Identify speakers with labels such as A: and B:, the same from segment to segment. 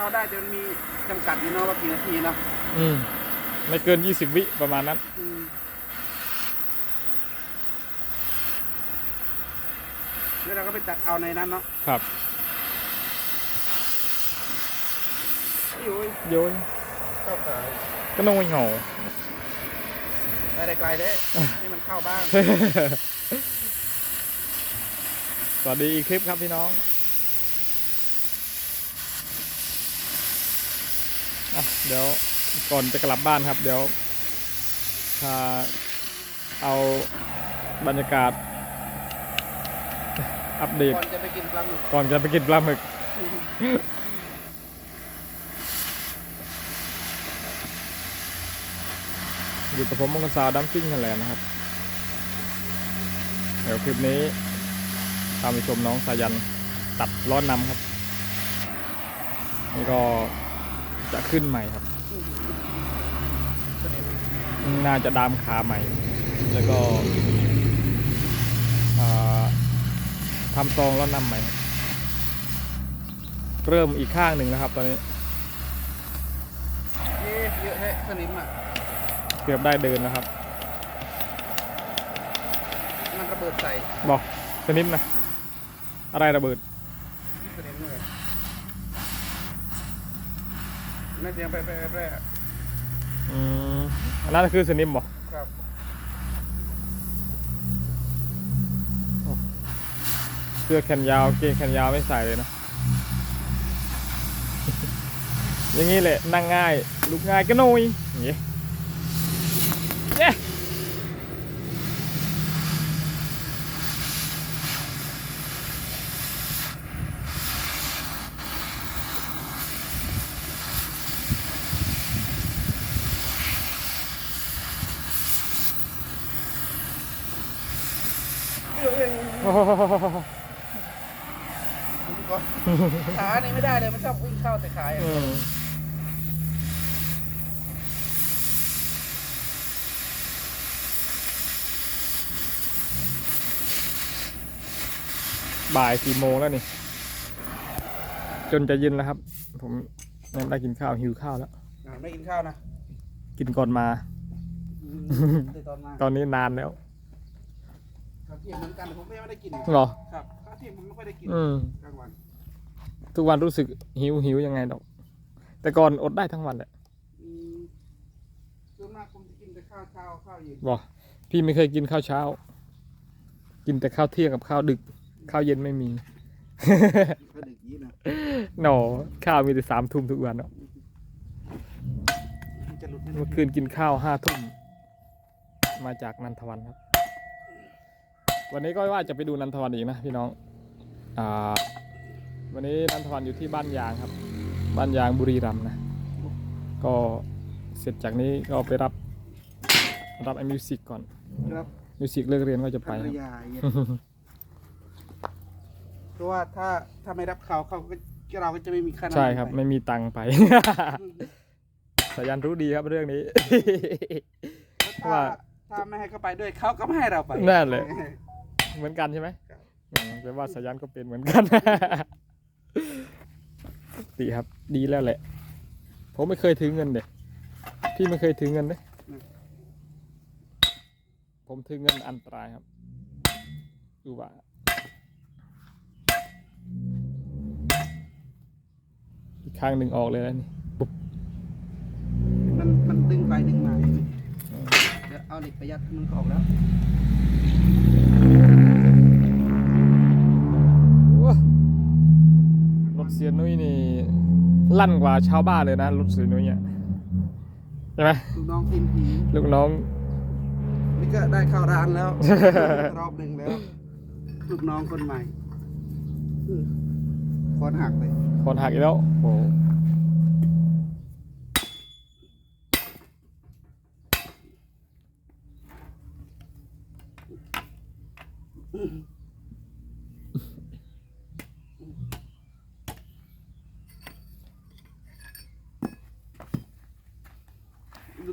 A: เข้าได้แต่มันมีจำกัดอยู่เนาะว่ากี่นาทีเนาะ
B: อืม ไม่เกินยี่สิบวิประมาณนั้น
A: อืมแล้วเราก็ไปตักเอาในนั้นเนาะ
B: ครับ
A: โอ้ย
B: โยน
A: เข้าขาย
B: ก็น้อยเหงา
A: ไปได้ไกลเด้ให้มันเข้าบ้าง
B: สวัสดีอีกคลิปครับพี่น้องอะ เดี๋ยวก่อนจะกลับบ้านครับ เดี๋ยวพาเอาบรรยากาศ อัปเดต
A: ก่อนจะไปกินปลาหมึก
B: ก่อนจะไปกินปลาหมึก อยู่กับผมมงคลสาวดัมซิ่งกันแหละนะครับ เดี๋ยวคลิปนี้ตามไปชมน้องสายันตัดล้อนนำครับ นี่ก็ จะขึ้นใหม่ครับ น่าจะดามขาใหม่ แล้วก็อ่าทำซองล้อนนำใหม่ครับเริ่มอีกข้างหนึ่งแล้วครับ ตอนนี้
A: เอ๊ะเยอะแฮะสนิมอะ
B: เกือบได้เดินแล้วครับ
A: มันระเบิดใส่
B: บอกสนิมนะอะไรระเบิด
A: สนิมเลย น่าจะยังไปไปไปไป
B: อืมอันนั้นคือสนิมบอก
A: ครับ
B: เสื้อแขนยาวเกงแขนยาวไม่ใส่เลยนะ อย่างนี้แหละนั่งง่ายลุกง่ายก็นุยอย่างงี้เย้ โอ้โห
A: ผมก่อนขานี่ไม่ได้เลยมันชอบวิ่งเข้าแต่ขาอย่าง
B: อื
A: เดียว
B: บ่ายสี่โมงแล้วนี่ จนจะเย็นแล้วครับ ผมยังไม่ได้กินข้าวหิวข้าวแล้ว
A: อ่าไม่กินข้าวนะ
B: กินก่อนมา
A: อืมแต่ตอนมา
B: ตอนนี้นานแล้ว
A: ข้าวเที่ยงเหมือนกันผมไม่ได้กิน
B: เหรอ
A: ครับข้าวเที่ยงผมไม่ค่อยได้กิน
B: อืม
A: กลางวัน
B: ทุกวันรู้สึกหิวหิวยังไงดอก แต่ก่อนอดได้ทั้งวันแหละ
A: อืมส่วนมากผมจะกินแต่ข้าวเช้าข้าวเย็น
B: บอกพี่ไม่เคยกินข้าวเช้า กินแต่ข้าวเที่ยงกับข้าวดึก ข้าวเย็นไม่มี
A: ก็ดึกยี่นะ
B: หนอข้าวมีแต่สามทุ่มทุกวันเนาะ
A: มันจะหลุดไม่
B: เมื่อคืนกินข้าวห้าทุ่มมาจากนันทวันครับ วันนี้ก็ว่าจะไปดูนันทวันอีกนะพี่น้องอ่าวันนี้นันทวันอยู่ที่บ้านยางครับ บ้านยางบุรีรัมย์นะ ก็เสร็จจากนี้ก็ไปรับรับไอ้มิวสิกก่อน
A: ครับ
B: มิวสิกเลิกเรียนก็จะ
A: ภ
B: ไป
A: ร
B: ค
A: ร
B: รับ
A: ยาอย่างเงี้ยเพราะว่าถ้าถ้าไม่รับเขาเขาก็เราก็จะไม่มีค่าน้ำมัน
B: ใช่ครับ
A: ไป
B: ไม่มีตังค์ไป สายันรู้ดีครับเรื่องนี้
A: ถ้า
B: ว่า
A: ถ้าไม่ให้เขาไปด้วยเขาก็ไม่ให้เราไป
B: นั่นแหละ เหมือนกันใช่ไหม
A: ครับ
B: อืมแปลว่าสายันก็เป็นเหมือนกัน ดีครับ ดีแล้วแหละ ผมไม่เคยถือเงินเด็พี่ไม่เคยถือเงินเด้ผมถือเงินอันตรายครับดูว่า อีกข้างหนึ่งออกเลยนะนี่ปุ๊บ
A: มันมันดึงไปดึงมาเดี๋ยวเอาเหล็กประหยัดมันก็ออกแล้ว
B: ว้ ลั่นกว่าชาวบ้านเลยนะรถเสียนุ้ยเนี่ยใช่ไหม
A: ลูกน้องทีมผี
B: ลูกน้อง
A: นี่ก็ได้เข้าร้านแล้ว รอบหนึ่งแล้วลูกน้องคนใหม่อืมคอนหักเลย
B: คนหักอีกแล้วโอ้โห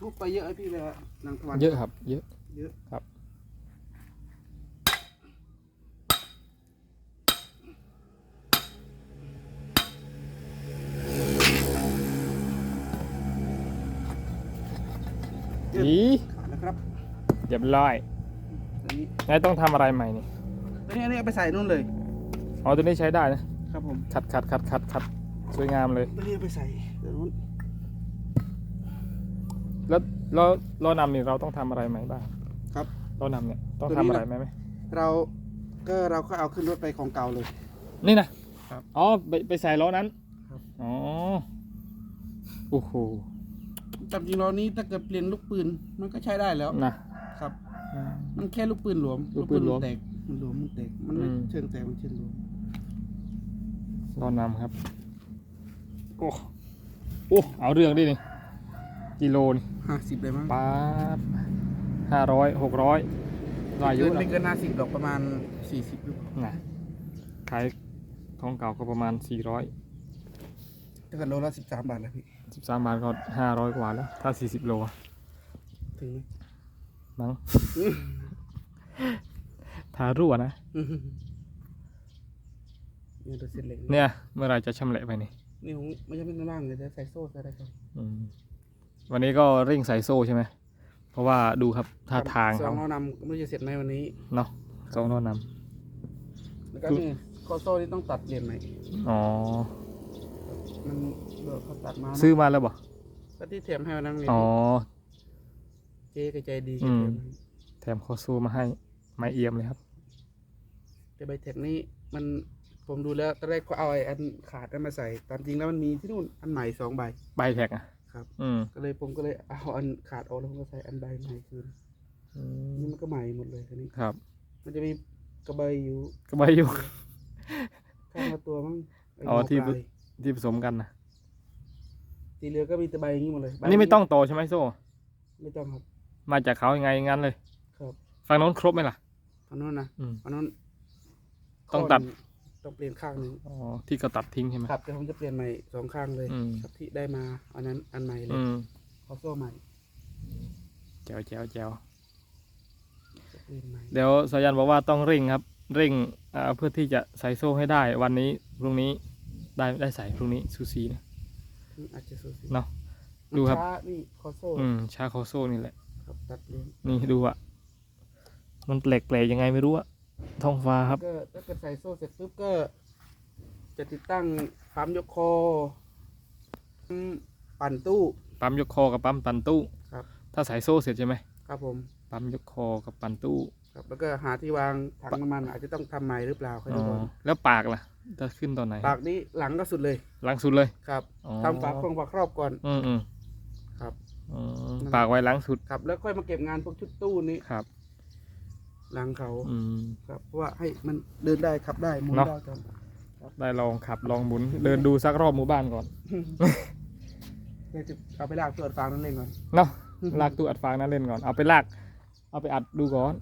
A: ทุบไปเยอะไอพี่เลยฮะนางทวัน
B: เยอะครับ เยอะ
A: เยอะ
B: ครับ
A: ดีนะครับ
B: เรียบร้อย
A: น
B: นี้ต้องทำอะไรใหม่นี่
A: ตัวนี้อันนี้เอาไปใส่นู่นเลย
B: อ๋อตัวนี้ใช้ได้นะ ครับ
A: ผม
B: ขัดขัดขัดขัดขัดสวยงามเลย
A: ตัวนี้เอาไปใส่เดี๋ยวนู้น
B: แล้วล้อล้อนำนี่เราต้องทำอะไรใหม่บ้าง
A: ครับ
B: ล้อนำเนี่ยต้อง
A: ตัว
B: ทำ
A: นี้
B: อะไร
A: นะ
B: ไหมไหม
A: เราก็เราก็เอาขึ้นรถไปของเก่าเลย
B: นี่นะครับอ๋อไปไปใส่ล้อนั้น
A: ครับ
B: อ๋อโอ้โห
A: จำจริงเรานี้ถ้าเกิดเปลี่ยนลูกปืนมันก็ใช้ได้แล้ว
B: นะครับ
A: มันแค่ลูกปืนหลวม
B: ลูกปืนหลวม
A: แตกมันหลวมมันแตกมันไม่
B: อืม
A: เชิงแตกมันเชิงหลวม
B: ล้อนำครับ โอ้โอ้เอาเรื่องดินี่ กิโลนี่
A: ห้าสิบเลยมั้ง
B: ป๊าบห้าร้อยหกร้อยรายอ
A: เกิ
B: ยุ่
A: น
B: นะ
A: ไม่เกินห้าสิบดอกประมาณสี่สิบลูก
B: นะขายของเก่าก็ประมาณสี่ร้อย
A: ถ้าเกิดโลละสิบสามบาทแล้วพี่
B: สิบสามบาทก็ห้าร้อยกว่าแล้ว ถ้าสี่สิบโลอะ
A: ถึงไหม
B: มั้งทารั่วนะ
A: อื้อหือเนี่ยตัวเส้นเหล็ก
B: เนี่ยเมื่อไหรจะชำแหละไปนี่
A: นี่ผมไม่ใช่เป็นล่างเลยแต่ใส่โซ่ใส่อะไรครับ
B: อืม วันนี้ก็เร่งใส่โซ่ใช่ไหม เพราะว่าดูครับท่าทาง
A: สอ
B: เขา
A: งเรานำไม่รู้จะเสร็จไหมวันนี้
B: เนาะสองโน้นน
A: แล้วก็นี่ข้อโซ่ที่ต้องตัดเปลี่ยนใหม่ำ
B: อ๋อ
A: มันเบิกเขาตัดมานะ
B: ซื้อมาแล้วบ่
A: ก็ที่แถมให้วันนั้นไง
B: อ๋อ
A: เจ๊ก็ใจดี
B: อืม
A: แถมให้
B: แถมข้อสู้มาให้ไม้เอี่ยมเลยครับ
A: แต่ใบเทคนี้มันผมดูแล้วตอนแรกก็เอาไอ้อันขาดนั้นมาใส่ตามจริงแล้วมันมีที่นู่นอันใหม่สองใบ
B: ใบแท็กอะ
A: ครับ
B: อืม
A: ก็เลยผมก็เลยเอาอันขาดออกแล้วผมก็ใส่อันใบใหม่คืน
B: อืม
A: นี่มันก็ใหม่หมดเลยทีนี้
B: ครับ
A: มันจะมีกระใบอยู่
B: ก็ใบอยู่
A: ข้างละตัวมั้งไอ๋
B: อที่
A: หัวปลาย
B: ที่ผสมกันนะ
A: สีเหลืองก็มีแต่ใบอย่างนี้หมดเลยใบ
B: อันนี้ไม่ต้องโตใช่ไหมโซ่
A: ไม่ต้องครับ
B: มาจากเขายังไงงั้นเลย
A: ครับ
B: ฝั่งโน้นครบไหมล่ะ
A: อันนู้นนะ
B: อืม
A: อันนู้น
B: ต้องตัด
A: ข้หนึ่ ต้องเปลี่ยนข้างหนึ่ง
B: อ๋อที่เขาตัดทิ้งใช่ไหม
A: ครับแต่ผมจะเปลี่ยนใหม่สองข้างเลย
B: อืม
A: ครับที่ได้มาอันนั้นอันใหม่เลย
B: อืม
A: ขอโซ่ใหม่
B: แจวแจวแจว
A: จะเปลี่ยนใหม่
B: เดี๋ยวสายันบอกว่าต้องเร่งครับ เร่งอ่าเพื่อที่จะใส่โซ่ให้ได้ วันนี้พรุ่งนี้ได้ได้ใส่พรุ่งนี้ซูซีนะ
A: อืมอาจจะสูสี
B: เนาะ
A: มัน
B: ดูครับ
A: ช้านี่ขอโซ่
B: อืมชาโคโซ่นี่แหละ
A: ครับตัดเลี้ยง
B: นี่ดูอะมันแปลกๆยังไงไม่รู้อะ ท้องฟ้าครับ
A: ก็ถ้าเกิดใส่โซ่เสร็จปุ๊บก็ จะติดตั้งปั๊มยกคออืมปั่นตู้
B: ปั๊มยกคอกับปั๊มตันตู้
A: ครับ
B: ถ้าใส่โซ่เสร็จใช่ไหม
A: ครับผม
B: ปั๊มยกคอกับปันตู้
A: ครับแล้วก็หาที่วางถังน้ำมัน อาจจะต้องทำใหม่หรือเปล่าค่อย
B: อ๋
A: ดู
B: อ
A: ก่อน
B: แล้วปากล่ะจะขึ้นตอนไหน
A: ปากนี้หลังก็สุดเลย
B: หลังสุดเลย
A: ครับ
B: อ๋อ
A: ทำฝาโครงฝาครอบก่อน
B: อืมอืม
A: ครับ
B: อืม
A: นั่น
B: ปากไว้หลังสุด
A: ครับ แล้วค่อยมาเก็บงานพวกชุดตู้นี้
B: ครับ
A: หลังเขา
B: อืม
A: ครับเพราะว่าให้มันเดินได้ขับได้หมุน
B: เนาะ
A: ได้ครับ
B: ได้ลองขับลองหมุน เดินดูสักรอบหมู่บ้านก่อน
A: เดี๋ยวจะเอาไปลากตัวฟางนั่นเองก่อน
B: เนาะลากตู้อัดฟางนั้นเล่นก่อนเอาไปลาก เอาไปอัดดูก่อน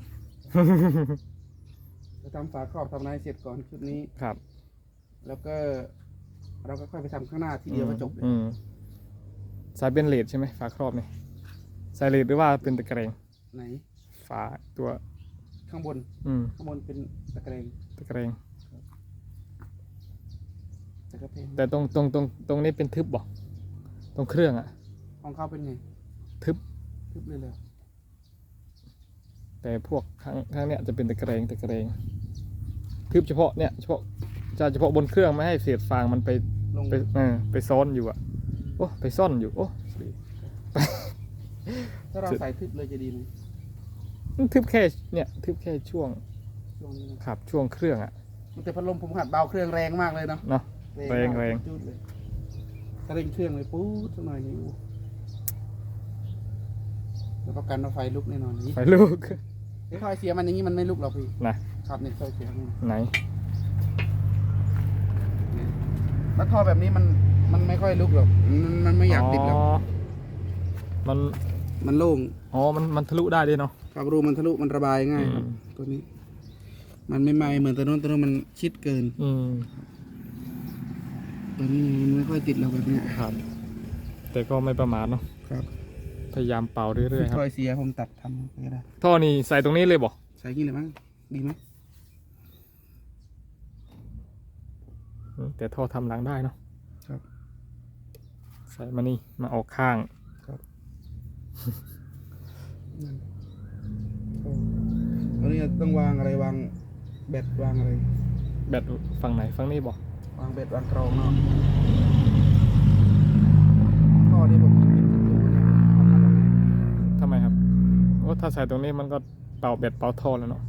A: จะทำฝาครอบทำอะไรเสร็จก่อนชุดนี้
B: ครับ
A: แล้วก็ เราก็ค่อยไปทำข้างหน้าทีเดียวก็จบเลย
B: อืมสายเป็นเลดใช่ไหมฝาครอบนี่สายเลดหรือว่าเป็นตะแกรง
A: ไหน
B: ฝาตัว
A: ข้างบน
B: อืม
A: ข้างบนเป็นตะแกรง
B: ตะแกรง
A: ตะกระเพง
B: แต่ตรงตรงตรงตรงนี้เป็นทึบบอกตรงเครื่องอะ
A: ของเขาเป็นไง
B: ทึบ
A: ทึบเลยเลย
B: แต่พวกข้างข้างเนี้ยจะเป็นตะแกรงตะแกรงทึบเฉพาะเนี่ยเฉพาะจะเฉพาะบนเครื่องไม่ให้เศษฟางมันไป
A: ลง
B: ไปเออไปซ้อนอยู่อะโอ้ไปซ่อนอยู่โอ้
A: ถ้าเราใส่ทึบเลยจะดีไหม
B: มัน ทึบแค่เนี่ยทึบแค่ช่วง
A: ช่วงนี้นะครับ
B: ช่วงเครื่องอะ
A: แต่พัดลมผมหัดเบาเครื่องแรงมากเลยเนาะ
B: เนาะแรง
A: มาก
B: แรง
A: จุดเลยถ้าเร่งเครื่องเลยปุ๊บสักหน่อยนี่อู้แล้วประกันว่าไฟลุกแน่นอนนี่
B: ไฟลูก
A: ไอ้ไฟเสียมันอย่างนี้มันไม่ลุกหรอกพี่
B: นะ ครับ
A: เนี่ยไฟเสียมัน
B: ไหน
A: แล้วท่อแบบนี้มันมันไม่ค่อยลุกหรอกมันมันไม่อยากติดหรอก
B: มัน
A: มันโล่ง
B: อ๋อมันมันทะลุได้ด้วยเนาะ
A: ครับรูมันทะลุมันระบายง่ายครับ
B: อืม
A: ตัวนี้ มันไม่ไหม้เหมือนตัวนู้นตัวนู้นมันชิดเกิน
B: อืม
A: ตัวนี้มันไม่ค่อยติดหรอกแบบเนี้ย
B: ครับ แต่ก็ไม่ประมาทเนาะ
A: ครับ
B: พยายามเป่าเรื่อยๆครับ
A: ถ้อยเสียผมตัดทำก็ได้
B: ท่อนี่ใส่ตรงนี้เลยบอก
A: ใส่กี่เลยมั้งดีไหม
B: แต่ท่อทำหลังได้เนาะ
A: ครับ
B: ใส่มานี่มาออกข้าง
A: ครับ นั่นโอ้ตอนนี้ต้องวางอะไรวางแบตวางอะไร
B: แบตฝั่งไหนฝั่งนี้บอก
A: วางแบตวางกรองเนาะท่อนี่ผมคิดเป็นตัวเนี่ยเอามาตรงนี้
B: ทำไมครับโอ้ถ้าใส่ตรงนี้มันก็เป่าแบตเป่าท่อแล้วเนาะ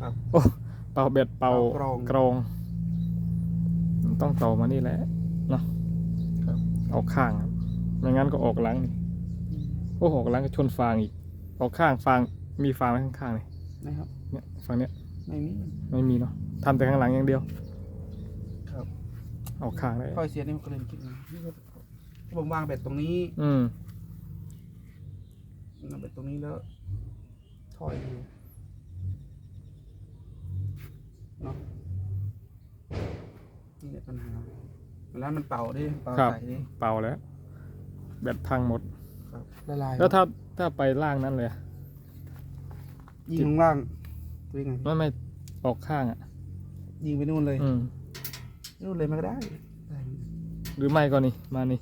A: ครับ
B: โอ้เป่าแบตเป่า
A: เป่ากรอง
B: กรองต้องต่อมานี่แหละเนาะ
A: ครับ
B: ออกข้างครับไม่งั้นก็ออกหลังนี่โอ้ออกหลังก็ชนฟางอีก ออกข้างฟางมีฟางไว้ข้างๆนี่
A: นะครับ
B: เนี่ยฝั่งเนี้ย
A: ไม่มี
B: ไม่มีเนาะทำแต่ข้างหลังอย่างเดียว
A: ครับ
B: ออกข้างได้
A: ค่อยเสียนี่มันก็เลยคิดนะนี่ก็ผมวางแบตตรงนี้
B: อืม
A: วางแบตตรงนี้แล้วถอยดูเนาะนี่แหละปัญหาเวลามันเป่าดิเป่าใส่ดิ
B: เป่าแล้วแบตพังหมด
A: ครับ ละลาย
B: แล้วถ้าถ้าไปล่างนั้นเลยอะ
A: ยิงข้างล่างเป็นไง
B: ไม่ไม่ออกข้างอะ
A: ยิงไปนู่นเลย
B: อืม
A: นู่นเลยมันก็ได้ได้
B: หรือไม่ก็นี่มานี่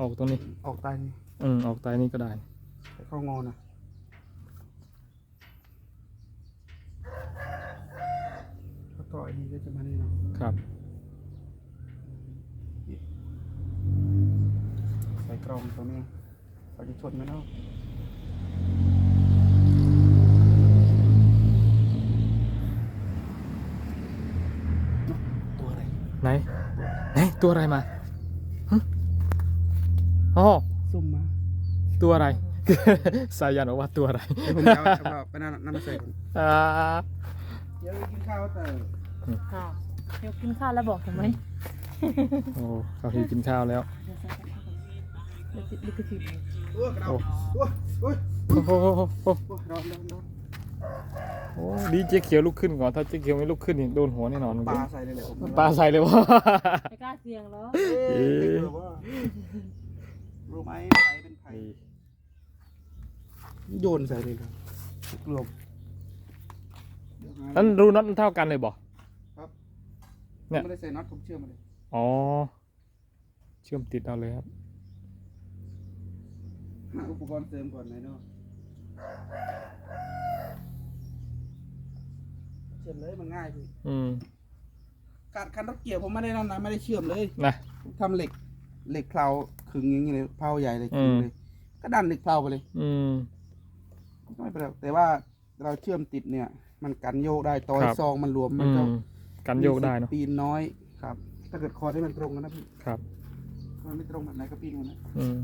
B: ออกตรงนี้
A: ออกใต้นี่
B: อืมออกใต้นี่ก็ได้
A: แต่เข้างอนะแล้วต่ออีกทีก็จะมานี่เนาะ
B: ครับ
A: ใส่กรองตัวนี้ เขาจะชนไหมเนาะตัวอะไร
B: ไหนไหนตัวอะไรมาหึอ๋อ
A: ซุ่มมา
B: ตัวอะไร สายันบอกว่าตัวอะไร
A: เดี๋ยวผมจะเอาเอาไปนั่นนั่นมาใส่ก่อน
B: อ่า
A: เดี๋ยวไปกินข้าวแต่
C: ค่ะเดี๋ยวกินข้าวแล้วบอกทำไม
B: โอ้เขาพี่กินข้าวแล้ว
C: เดี๋ยวใส่กระทะก่อนเดี๋ยวติดลิขสิทธิ์
A: โอ้
B: โอ้โหโอ้โหดีเจ๊เขียวลุกขึ้นก่อน ถ้าเจ๊เขียวไม่ลุกขึ้นนี่โดนหัวแน่นอน
A: ปลาใส่เลยแหละ
B: ปลาใส่เลยวะ
C: ไม่กล้าเสี่ยงแล้ว
A: เอ๊ะไม่กลัวว่ารู้ไหมไผ่เป็นไผ่โยนใส่เลยครับกลัวเดี๋ยวหา
B: นั่นรูน็อตมันเท่ากันเลยบอกเนี่ย
A: ไม่ได้ใส่น็อตผมเชื่อมมาเลย
B: อ๋อ เชื่อมติดเอาเลยครับ
A: หาอุปกรณ์เสริมก่อนไหนเนาะเชื่อมเลยมันง่ายพี่
B: อืม
A: การคันรถเกี่ยวผมไม่ได้นั่นนะไม่ได้เชื่อมเลย
B: นะ
A: ทำเหล็กเหล็กเพลาขึงอย่างนี้เลยเพลาใหญ่เลยขึง
B: อืม
A: เลย ก็ดันเหล็กเพลาไปเลย
B: อืม
A: ก็ไม่เป็นไรแต่ว่าเราเชื่อมติดเนี่ย มันกันโยกได้ต่อย
B: ครับ
A: ซองมันรวมมัน
B: อื
A: ก็
B: มกันโยกได้เนาะ
A: มีสิทธิ์ปีนน้อยครับ ถ้าเกิดคอร์ดให้มันตรงกันนะพี่
B: ครับ
A: มันไม่ตรงแบบไหนก็ปีนกันนะ
B: อืม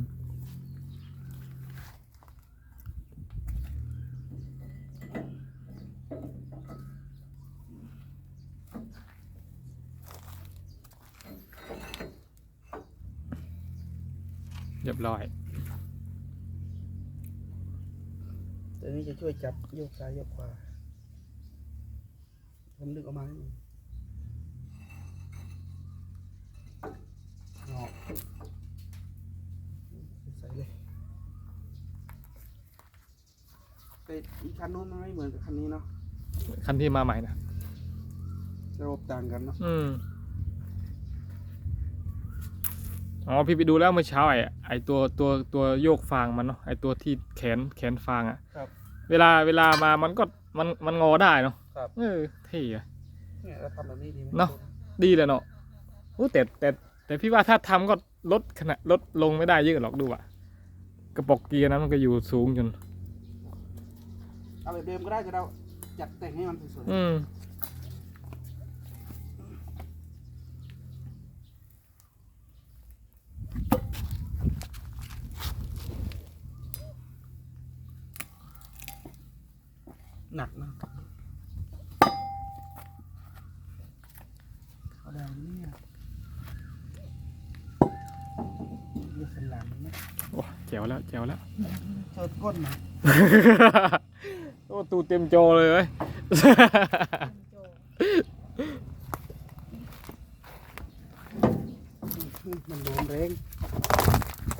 B: เรียบร้อย
A: ตัวนี้จะช่วยจับโยกซ้ายโยกขวาผมดึงออกมาให้ดูงอกใส่เลยแต่อีกคันนู้นมันไม่เหมือนกับคันนี้เนาะ
B: คันที่มาใหม่นะ
A: ระบบต่างกันเนาะ
B: อืม อ๋อพี่ไปดูแล้วเมื่อเช้าไอ้ไอ้ตัวตัวตัวโยกฟางมันเนาะไอ้ตัวที่แขนแขนฟางอะ
A: ครับ
B: เวลาเวลามามันก็มันมันงอได้เนาะ
A: ครับ
B: เออเท่อะ
A: เนี่ยเราทำแบบนี้ดีไหม
B: เนาะ ดีเลยเนาะโอ้แต่แต่แต่พี่ว่าถ้าทำก็ลดขนาดลดลงไม่ได้เยอะหรอกดูอะกระปอกเกียร์นั้นมันก็อยู่สูงจน
A: เอาแบบเดิมก็ได้แต่เราจัดแต่งให้มันสวย
B: อืม
A: หนักนะเขาได้เนี่ยเรียกสันหลังนะ
B: โอ้แจ๋วแล้วแจ๋วแล้ว
A: เชิดก้นหนะ
B: โอ้ตูเต็มโจเลยเว้ย
A: มันหลวมแรง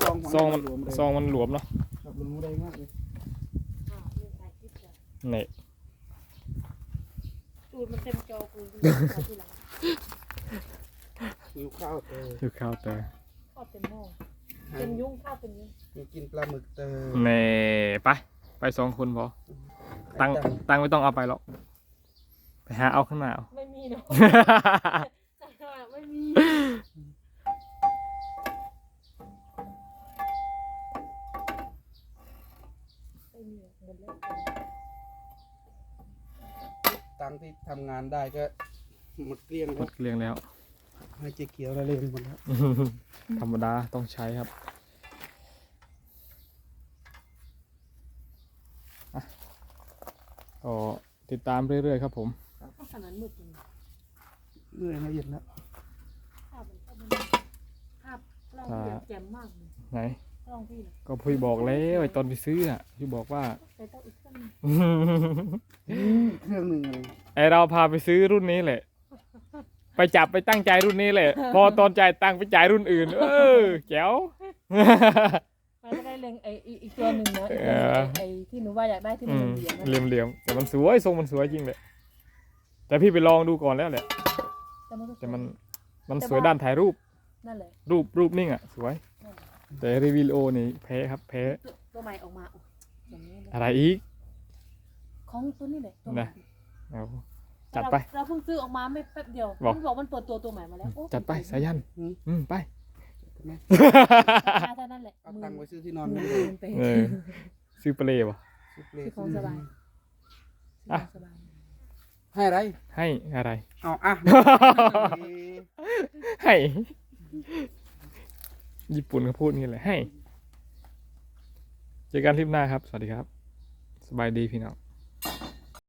A: ซอง
B: ซองมัน
A: หลวมแรง
B: ซองมันหลวมเนาะ
A: แบบหลวมแรงมากเลย
C: อะเรื่องถ่ายคลิปจ้ะ
B: นี่
C: ตูดมันเต็มจอกูดูเอาทีหลัง
A: หิวข้าวเตอ
B: คือข้าวแต่
C: ข้าวเต็มหม้อเต็มยุ่งข้าวเต็มยุ่ง
A: มีกินปลาหมึกเตอ
B: นี่ไป ไปสองคนพอตังค์ตังค์ไม่ต้องเอาไปหรอก ไปหาเอาข้างหน้าเอา
C: ไม่มีเนาะไม่มีไม่มีหมดแล้ว
A: ตั งค์ที่ทำงานได้ก็หมดเกลี้ยง
B: หม
A: แล้ว
B: ดเกลี้ยงแล้ว
A: ให้เจ๊เกียวละเลงหมดแล้ว
B: ธรรมดาต้องใช้ครับอะก็ติดตามเรื่อยๆครับผม
C: ก็ขนาดมืดจริง
A: เหนื่อยนะเย็นแล้ว
C: ภาพมันก็มันภาพกล้องพี่อะแจ่มมากเลย
B: ไหน
C: กล้ องพี่น่ะ
B: ก็พี่บอกแล้วไอ้ตอนไปซื้ออะพี่บอกว่า
C: แต่ต้องอีกสักหนึ่ง
A: เครื่องหนึ่งอะไร
B: ไอเราพาไปซื้อรุ่นนี้แหละ ไปจับไปตั้งใจรุ่นนี้แหละ พอตอนจ่ายตังค์ไปจ่ายรุ่นอื่น เออแจ๋ว
C: มันไม่ได้เล็งไอ้อีอีกตัวหนึ่งนะ
B: เออ
C: ไอ้ที่หนูว่าอยากได้ที่
B: อื
C: มัน
B: ม
C: เหลี่ยมๆนะ
B: เหลี่ยมเหลี่ยมๆแต่มันสวยทรงมันสวยจริงเลยแต่พี่ไปลองดูก่อนแล้วแหละ
C: แต่มันก็สวย
B: แต่มันมันสวยด้านถ่ายรูป
C: นั่นแหละ
B: รูปรูปนิ่งอะสวย แต่รีวิวนี่แพ้ครับแพ้
C: ตัวตัวใหม่ออกมาอุ๊ยอย่างนี้เลย
B: อะไรอีก
C: ของตัวนี้เลยตัวใหม่
B: นะเอาจัดไป
C: เราเราเพิ่งซื้อออกมาไม่แป๊บเดียว
B: บอก
C: มันบอกมันเปิดตัวตัวใหม่มาแล้วโอ้
B: จัดไปสายันอืมไป
C: ราคาเท่านั้นแหละ
A: เอา
C: หมื่
A: ตัง
C: น
A: ค์ไปซื้อที่นอน
C: ห
A: ไม่
C: มื่น
A: ได้
C: ไป
B: เออซื้อเปลวะ
A: ซื้อเปล
C: ซื้อของสบาย
B: อะ
C: สบาย
A: ให้อะไร
B: ให้อะไร
A: เอาอะ
B: ให้ ญี่ปุ่นเขาพูดนี่แหละให้ เจอกันคลิปหน้าครับ สวัสดีครับ สบายดีพี่น้อง